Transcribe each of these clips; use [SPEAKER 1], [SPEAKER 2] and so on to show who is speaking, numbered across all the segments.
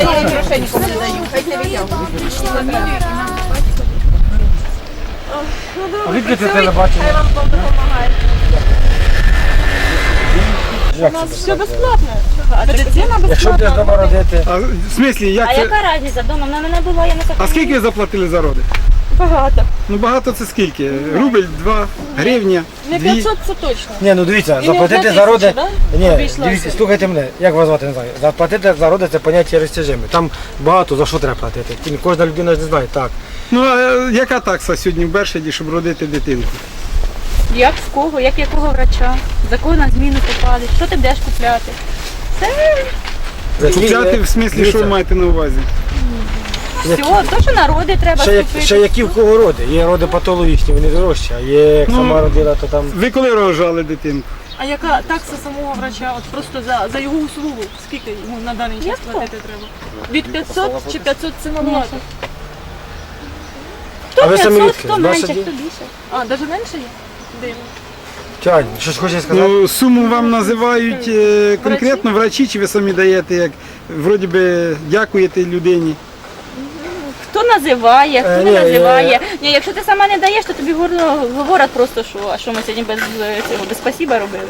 [SPEAKER 1] Я грошей нікому не даю, хай не витягують.
[SPEAKER 2] А відки ти телебачення?
[SPEAKER 1] Хай вам Бог допомагає.
[SPEAKER 2] У нас
[SPEAKER 1] Все безплатно. Медицина
[SPEAKER 2] Якщо будеш дома родити,
[SPEAKER 3] А в смислі, як
[SPEAKER 4] А
[SPEAKER 3] це?
[SPEAKER 4] яка разниця? Дома вона мене була, я не
[SPEAKER 3] А скільки ви заплатили за роди?
[SPEAKER 1] Багато.
[SPEAKER 3] Ну багато це скільки? Рубль, два, гривня,
[SPEAKER 1] Не
[SPEAKER 3] дві.
[SPEAKER 1] 500 це точно.
[SPEAKER 2] ні, ну дивіться,
[SPEAKER 1] І не
[SPEAKER 2] заплатити
[SPEAKER 1] одна
[SPEAKER 2] за роди.
[SPEAKER 1] тисяча, да?
[SPEAKER 2] Ні,
[SPEAKER 1] Обійшлося.
[SPEAKER 2] дивіться, слухайте мене, як вас звати, не знаю. Заплатити за роди це поняття розтяжиме. Там багато за що треба платити. Ті- Кожна людина ж не знає. Так.
[SPEAKER 3] Ну а е, яка такса сьогодні в Бершаді, щоб родити дитинку?
[SPEAKER 4] Як в кого, як якого врача, за кого на зміну попали, що ти будеш купляти?
[SPEAKER 3] Купляти в смислі, що ви маєте на увазі?
[SPEAKER 4] Все, то, що народи треба
[SPEAKER 2] Ще, як,
[SPEAKER 4] купити.
[SPEAKER 2] ще які в кого роди. Є роди патологічні, вони дорожчі, а є як
[SPEAKER 3] Ну,
[SPEAKER 2] сама родила, то там.
[SPEAKER 3] Ви коли рожали дитинку?
[SPEAKER 1] А яка такса самого врача? От просто за, за його услугу? Скільки йому на даний час платити треба? Від 500 чи 500 це
[SPEAKER 2] А ви самі
[SPEAKER 4] 500,
[SPEAKER 2] відки?
[SPEAKER 4] хто менше, хто більше.
[SPEAKER 1] А, навіть менше є? Дивно.
[SPEAKER 2] Тянь, що ж хочеш сказати?
[SPEAKER 3] Ну, суму вам називають е, конкретно врачі, чи ви самі даєте, як вроді би дякуєте людині?
[SPEAKER 4] Хто називає, хто
[SPEAKER 2] Е,
[SPEAKER 4] не називає. Ні, якщо ти сама не даєш, то тобі говорять просто, що, а що ми сьогодні без е, цього, без спасіба робили.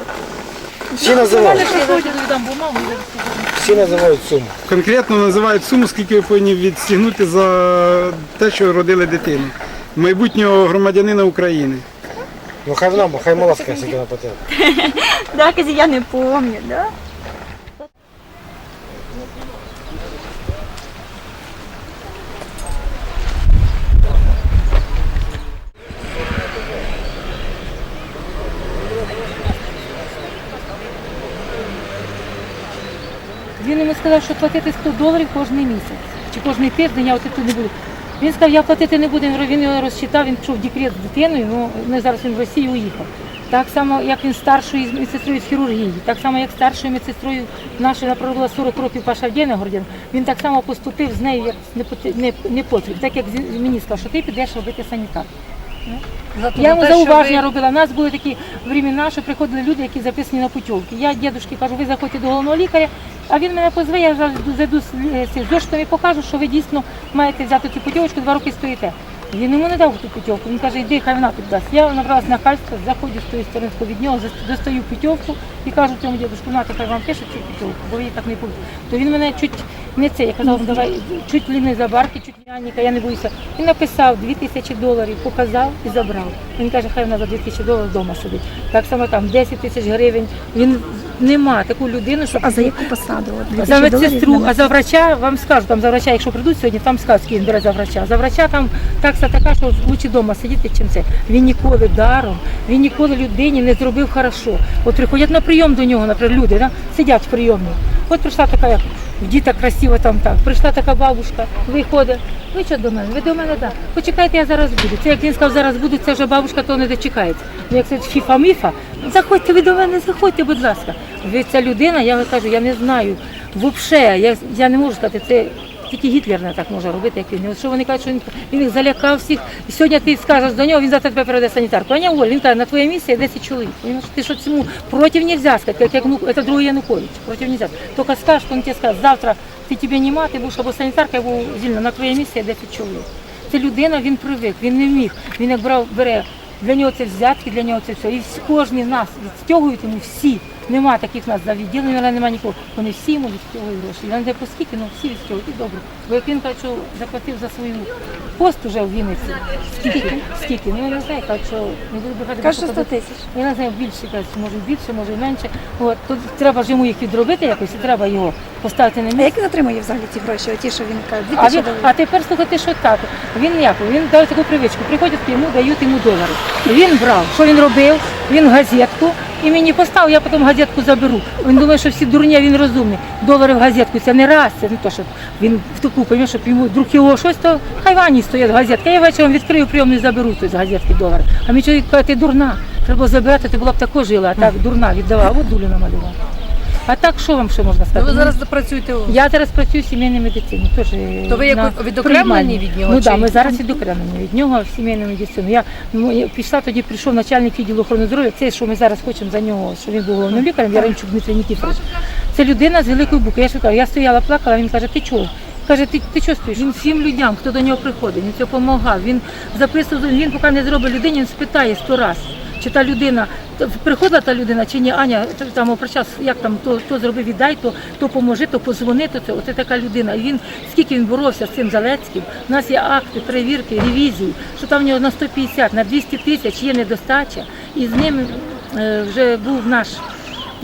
[SPEAKER 2] Всі називають, всі називають суму.
[SPEAKER 3] Конкретно називають суму, скільки ви повинні відстігнути за те, що родили дитину. Майбутнього громадянина України.
[SPEAKER 2] Ну хай вона, хай мала скаже, вона платила.
[SPEAKER 4] Да, я не пам'ятаю, да?
[SPEAKER 5] Він йому сказав, що платити 100 доларів кожен місяць чи кожен тиждень, я тут не буду. Він сказав, я платити не буду, Він- його розчитав, він пішов декрет з дитиною, ну не зараз він в Росію уїхав. Так само, як він старшою медсестрою з хірургії, так само, як старшою медсестрою нашою прожила 40 років Паша Авдєна Гордян, він так само поступив з нею як не, не, не потріб, так як мені сказав, що ти підеш робити санітар. Я йому зауваження робила. У нас були такі времена, що приходили люди, які записані на путівки. Я дідушки кажу, ви заходьте до головного лікаря, а він мене позве, я зайду з зошитом і покажу, що ви дійсно маєте взяти цю путівочку, два роки стоїте. Він йому не дав ту путівку. Він каже, йди, хай вона піддасть. Я набралась нахальства, заходжу з тої сторони від нього, достаю путівку і кажу цьому дідушку, на тепер вам пише цю путівку, бо її так не будете. То він мене чуть не це, я казала, давай чуть ли не за барки, чуть не я не боюся. Він написав 2 тисячі доларів, показав і забрав. Він каже, хай вона за 2 тисячі доларів вдома сидить. Так само там 10 тисяч гривень. Він нема таку людину, щоб
[SPEAKER 6] А за яку посаду? От,
[SPEAKER 5] за медсестру, а за врача вам скажуть, там за врача, якщо прийдуть сьогодні, там скажуть, скільки бере за врача. За врача там такса така, що лучше вдома сидіти, чим це. Він ніколи даром, він ніколи людині не зробив хорошо. От приходять на прийом до нього, наприклад, люди, да? сидять в прийомні. От прийшла така, як діта красива там так. Прийшла така бабушка, виходить. Ви що до мене? Ви до мене так. Почекайте, я зараз буду. Це як він сказав, зараз буду, це вже бабушка, то не дочекається. Ну, як це фіфа-міфа, заходьте ви до мене, заходьте, будь ласка. Ви ця людина, я кажу, я не знаю. Взагалі, я, я не можу сказати, це тільки Гітлер не так може робити, як він. Що вони кажуть, що він, їх залякав всіх. І сьогодні ти скажеш до нього, він завтра тебе переведе санітарку. А не Оль, він каже, на твоє місце є 10 чоловік. Він, ти що цьому проти нельзя сказати, як, як ну, це другий Янукович, проти нельзя. Тільки скажеш, він тебе скаже, завтра ти тебе нема, ти будеш або санітарка, або звільна, на твоє місце є 10 чоловік. Це людина, він привик, він не міг. Він як брав, бере для нього це взятки, для нього це все. І кожен нас відстягують йому всі. Нема таких нас за відділення, але немає нікого. Вони всі йому відстягують гроші. Я не знаю по скільки, але всі відстягують. І добре. Бо як він каже, що заплатив за свою пост уже в Вінниці. Скільки? Скільки? Ну я не знаю, каже, що не буду брехати.
[SPEAKER 6] Каже, 100 тисяч.
[SPEAKER 5] Я не знаю, більше каже, може більше, може менше. От, то треба ж йому їх відробити якось, і треба його поставити на
[SPEAKER 6] А
[SPEAKER 5] місце.
[SPEAKER 6] як він отримує взагалі ці гроші? Оті, що він каже,
[SPEAKER 5] А, він, а тепер слухайте, що так. Він як? Він дав таку привичку. Приходять йому, дають йому долари. Він брав. Що він робив? Він газетку і мені поставив, я потім газетку заберу. Він думає, що всі дурні, він розумний. Долари в газетку це не раз, це не то, що він в таку пойме, щоб йому друг його щось, то хай вані стоять газетка. Я вечором відкрию прийом і заберу з газетки долари. А мій чоловік каже, ти дурна. Треба забирати, ти була б також жила, а так дурна віддавала. От дулю намалювала. А так що вам ще можна
[SPEAKER 7] Ну,
[SPEAKER 5] сказати?
[SPEAKER 7] ви зараз працюєте у
[SPEAKER 5] Я зараз працюю в сімейній медицині. Теж
[SPEAKER 7] То ви як
[SPEAKER 5] на
[SPEAKER 7] відокремлені
[SPEAKER 5] приймальні.
[SPEAKER 7] від нього,
[SPEAKER 5] Ну
[SPEAKER 7] чи-
[SPEAKER 5] так, ми зараз відокремлені від нього в сімейну медицину. Я, ну, я пішла тоді, прийшов начальник відділу охорони здоров'я. Це що ми зараз хочемо за нього, що він був головним лікарем, Яремчук Дмитрий Нікіфорович. Це людина з великої букви. Я ж кажу, я стояла, плакала, він каже, ти чого? Каже, ти, ти чого стоїш? Він всім людям, хто до нього приходить, він це допомагав. Він записував, він поки не зробить людині, він спитає сто раз. Чи та людина приходила та людина, чи ні, Аня, там час, як там то, то зроби, віддай, то, то поможи, то позвони, то це. Оце така людина. І він скільки він боровся з цим Залецьким. У нас є акти, перевірки, ревізії, що там в нього на 150, на 200 тисяч є недостача. І з ним е, вже був наш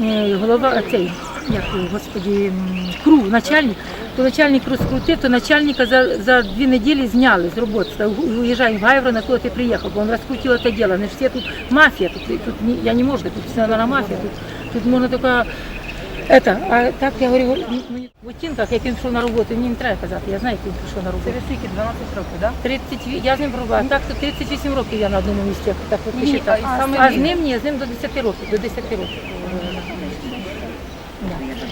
[SPEAKER 5] е, голова, цей, як господі, м, КРУ, начальник, то начальник розкрутив, то начальника за, за дві неділі зняли з роботи. Сказав, «Гу- уїжджай в Гайвро, на кого ти приїхав, бо він розкрутив це діло. Не всі тут мафія, тут, тут я не можу, тут вся на мафія, тут, тут можна тільки это, а так я говорю, мені в оттінках, як він пішов на роботу, мені не треба казати, я знаю, як він пішов на роботу.
[SPEAKER 7] Це скільки, 12 років, так?
[SPEAKER 5] 30, я з ним пробувала, так, то 38 років я на одному місці, так от
[SPEAKER 7] Ні,
[SPEAKER 5] посчитала.
[SPEAKER 7] а
[SPEAKER 5] а з ним ні, з ним до 10 років, до 10 років.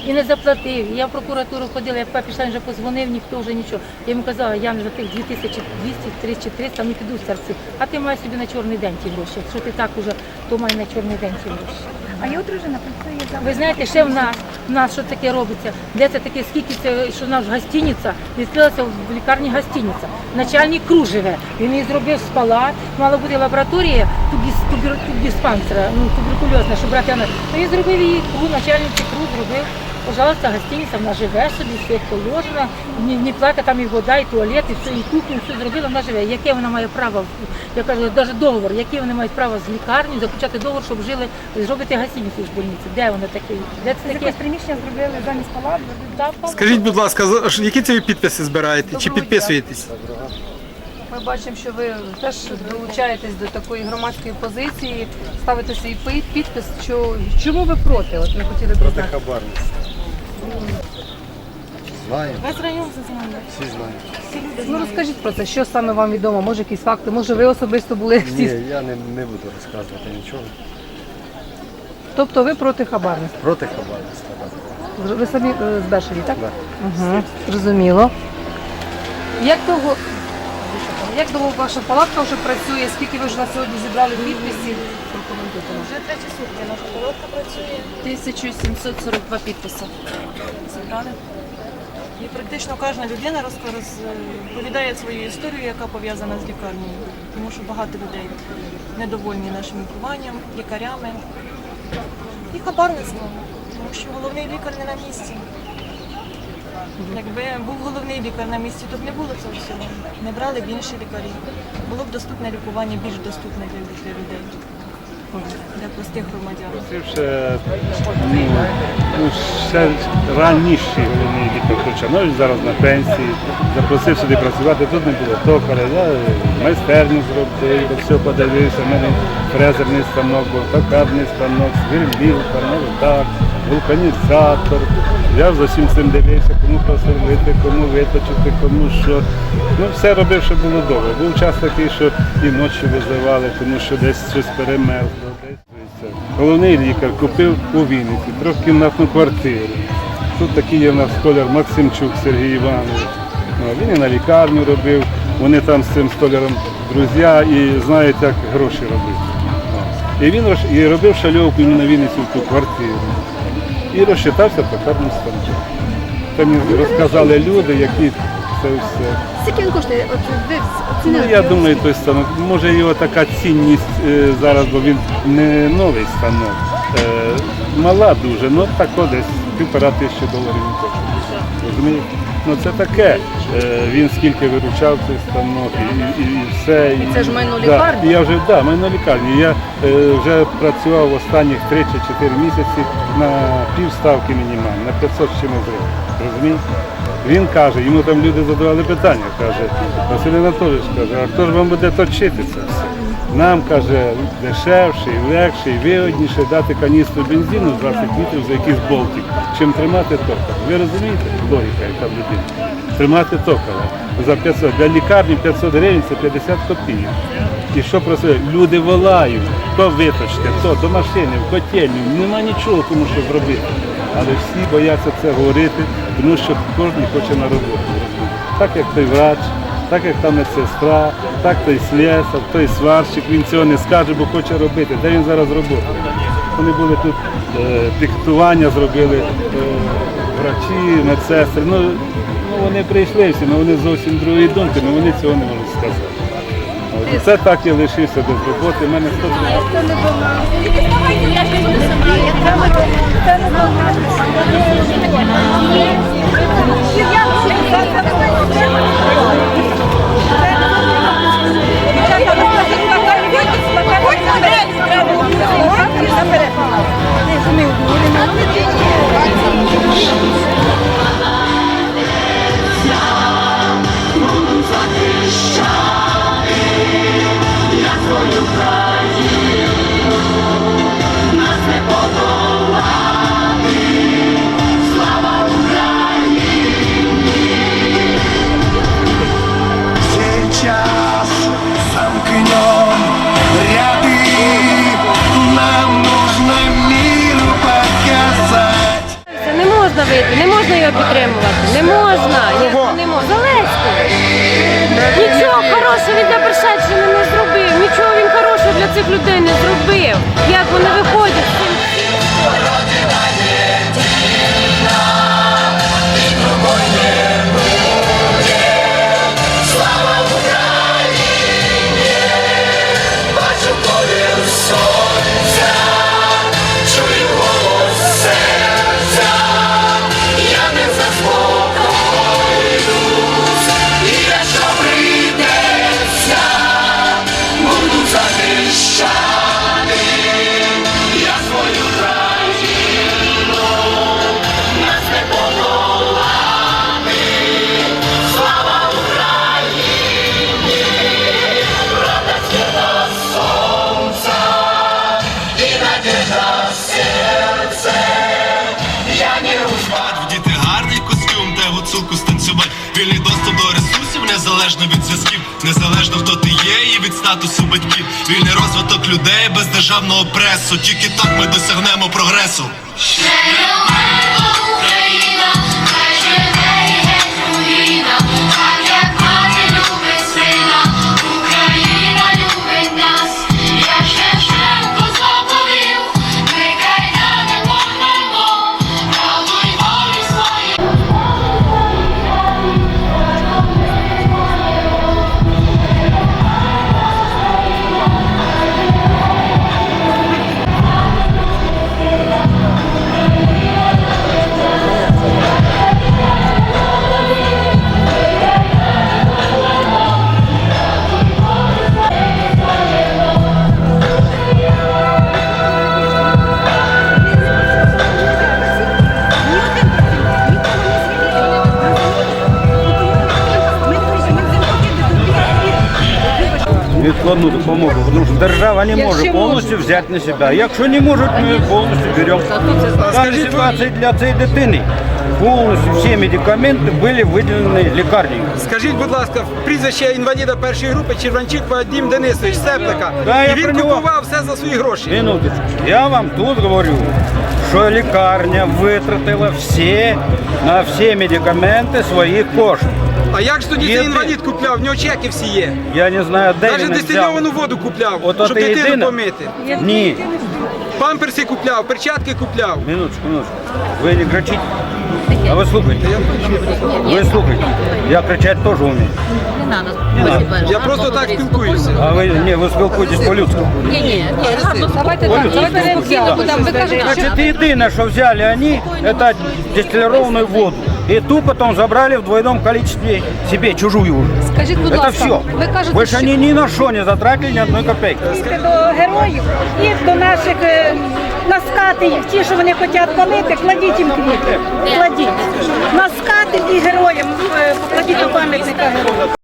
[SPEAKER 5] І не заплатив. Я в прокуратуру ходила, як папі Штайн вже позвонив, ніхто вже нічого. Я йому казала, я за тих 2200, 3 чи 300 не піду в серці. А ти маєш собі на чорний день ті гроші. Якщо ти так уже, то май на чорний день ті гроші.
[SPEAKER 6] А його дружина працює за
[SPEAKER 5] Ви знаєте, ще в нас, в нас що таке робиться? Де це таке, скільки це, що в нас гостиниця, відкрилася в лікарні гостиниця. Начальник КРУ живе. Він її зробив з палат, мала бути лабораторія тубдиспансера, ну, туберкульозна, щоб брати. Ну, він зробив її КРУ, начальник КРУ зробив. Пожалуйста, гостиниця, вона живе собі, все як положено, не, не платить там і вода, і туалет, і все, і кухню, все зробила, вона живе. Яке вона має право, я кажу, навіть договор, яке вони мають право з лікарні заключати договор, щоб жили, зробити гостиницю в больниці. Де воно таке? Де це таке?
[SPEAKER 6] якесь приміщення зробили замість палат.
[SPEAKER 3] Скажіть, будь ласка, за- які це ви підписи збираєте? Чи
[SPEAKER 7] Доброго
[SPEAKER 3] підписуєтесь?
[SPEAKER 7] Ми бачимо, що ви теж долучаєтесь до такої громадської позиції, ставите свій пи- підпис. Що, чому ви проти? От ми хотіли б знати.
[SPEAKER 8] хабарність. Знаємо,
[SPEAKER 1] Весь район це знає.
[SPEAKER 8] всі знають.
[SPEAKER 7] Ну розкажіть про це, що саме вам відомо, може якісь факти, може ви особисто були в
[SPEAKER 8] Ні, я не, не буду розказувати нічого.
[SPEAKER 7] Тобто ви проти хабарництва.
[SPEAKER 8] Проти хабарництва. так.
[SPEAKER 7] Ви самі е, з Бершеві, так?
[SPEAKER 8] Так.
[SPEAKER 7] Угу. Зрозуміло. Як довго, як довго ваша палатка вже працює? Скільки ви вже на сьогодні зібрали підписів? Прокоментуйте.
[SPEAKER 1] Вже третє сутки наша колодка працює.
[SPEAKER 4] 1742 підписи.
[SPEAKER 1] Зібрали. І практично кожна людина розповідає свою історію, яка пов'язана з лікарнею. Тому що багато людей недовольні нашим лікуванням, лікарями і хабарництвом. Тому що головний лікар не на місці. Якби був головний лікар на місці, то б не було цього всього. Не брали б інші лікарі. Було б доступне лікування більш доступне для, для людей, для
[SPEAKER 9] ну, ну, раніший головний лікар Кочанович, зараз на пенсії, запросив сюди працювати, тут не було токаря, я майстерню зробив, все подивився, в мене фрезерний станок, був, токарний станок, сверлівка, так, вулканізатор. Я за всім цим дивився, кому просверлити, кому виточити, кому що. Ну, все робив, щоб було добре. Був час такий, що і ночі визивали, тому що десь щось перемерзло. Головний лікар купив у Вінниці трьохкімнатну квартиру. Тут такий є в нас столяр Максимчук Сергій Іванович. Ну, Він і на лікарню робив, вони там з цим столяром друзі і знають, як гроші робити. І він і робив шальовку на Вінниці в ту квартиру. І розчитався токарним станком. Це мені розказали люди, які це все.
[SPEAKER 6] Скільки він коштує? От ви
[SPEAKER 9] Ну,
[SPEAKER 6] оцінили
[SPEAKER 9] я думаю, той станок. Може його така цінність е, зараз, бо він не новий станок. Е, мала дуже, ну тако десь півтора тисячі доларів він коштує. Розумієте? Ну це таке. Е, він скільки виручав цей станок і, і, і все.
[SPEAKER 7] І це ж майно
[SPEAKER 9] Да,
[SPEAKER 7] лікарні?
[SPEAKER 9] і Я вже да, майно лікарні. Я е, вже працював останніх 3 чи 4 місяці на півставки мінімально, на 500 з чимось гривень. Розумієте? Він каже, йому там люди задавали питання, каже, Василь Анатолійович каже, а хто ж вам буде точити це все? Нам каже, дешевше, і легше, вигідніше дати каністру бензину 20 літрів за якийсь болтик, чим тримати токар. Ви розумієте, логіка, яка в людини? Тримати токара за 500. Для лікарні 500 гривень це 50 копійок. І що просили? Люди волають, то виточте, то до машини, в котельню, нема нічого кому що зробити. Але всі бояться це говорити, тому що кожен хоче на роботу. Так як той врач, так як та медсестра, так той слесар, той сварщик, він цього не скаже, бо хоче робити. Де він зараз робота? Вони були тут, е, піктування зробили е, врачі, медсестри. Ну, ну, вони прийшли всі, але вони зовсім другої думки, але вони цього не можуть сказати. І Це так я лишився без роботи. У мене 130
[SPEAKER 10] доступ до ресурсів незалежно від зв'язків Незалежно хто ти є і від статусу батьків. Вільний розвиток людей без державного пресу. Тільки так ми досягнемо прогресу.
[SPEAKER 11] Україна, хай живе і
[SPEAKER 8] Відкладну допомогу, тому що держава не може повністю взяти на себе. Якщо не можуть, ми повністю беремо. В даній ситуації для цієї дитини повністю всі медикаменти були виділені лікарні.
[SPEAKER 3] Скажіть, будь ласка, прізвище інваліда першої групи Черванчук Вадим Денисович, Сеплика.
[SPEAKER 8] Да,
[SPEAKER 3] І
[SPEAKER 8] я
[SPEAKER 3] він
[SPEAKER 8] про нього.
[SPEAKER 3] купував все за свої гроші.
[SPEAKER 8] Минуточку. Я вам тут говорю, що лікарня витратила всі на всі медикаменти своїх коштів.
[SPEAKER 3] А як ж тоді
[SPEAKER 8] Є
[SPEAKER 3] цей
[SPEAKER 8] ти-
[SPEAKER 3] інвалід купляв? В нього чеки всі є.
[SPEAKER 8] Я не знаю, де
[SPEAKER 3] Навіть
[SPEAKER 8] він взяв.
[SPEAKER 3] дистильовану воду купляв,
[SPEAKER 8] От
[SPEAKER 3] щоб
[SPEAKER 8] це
[SPEAKER 3] дитину
[SPEAKER 8] єдине?
[SPEAKER 3] помити.
[SPEAKER 8] Ні.
[SPEAKER 3] Памперси купляв, перчатки купляв.
[SPEAKER 8] Минуточку, минуточку. Ви не кричите. А ви слухайте. Ви слухайте. Я кричати теж вмію.
[SPEAKER 3] Я просто так спілкуюся.
[SPEAKER 8] А ви ні, ви спілкуєтесь по-людськи.
[SPEAKER 7] Давайте так, давайте спокійно будемо. Ви кажете, що
[SPEAKER 8] Значит, единое, что взяли они, это дистиллированную воду. И ту потом забрали в двойном количестве себе, чужую уже.
[SPEAKER 7] скажіть, будь
[SPEAKER 8] Это
[SPEAKER 7] ласка,
[SPEAKER 8] все.
[SPEAKER 7] ви кажете,
[SPEAKER 8] Больше
[SPEAKER 7] що
[SPEAKER 8] они ни на что не затратили ни одной копейки.
[SPEAKER 6] до героїв і до наших е, наскати їх, ті, що вони хочуть палити, кладіть їм квіти. Кладіть. Наскати і героям, е, покладіть до пам'ятника героїв.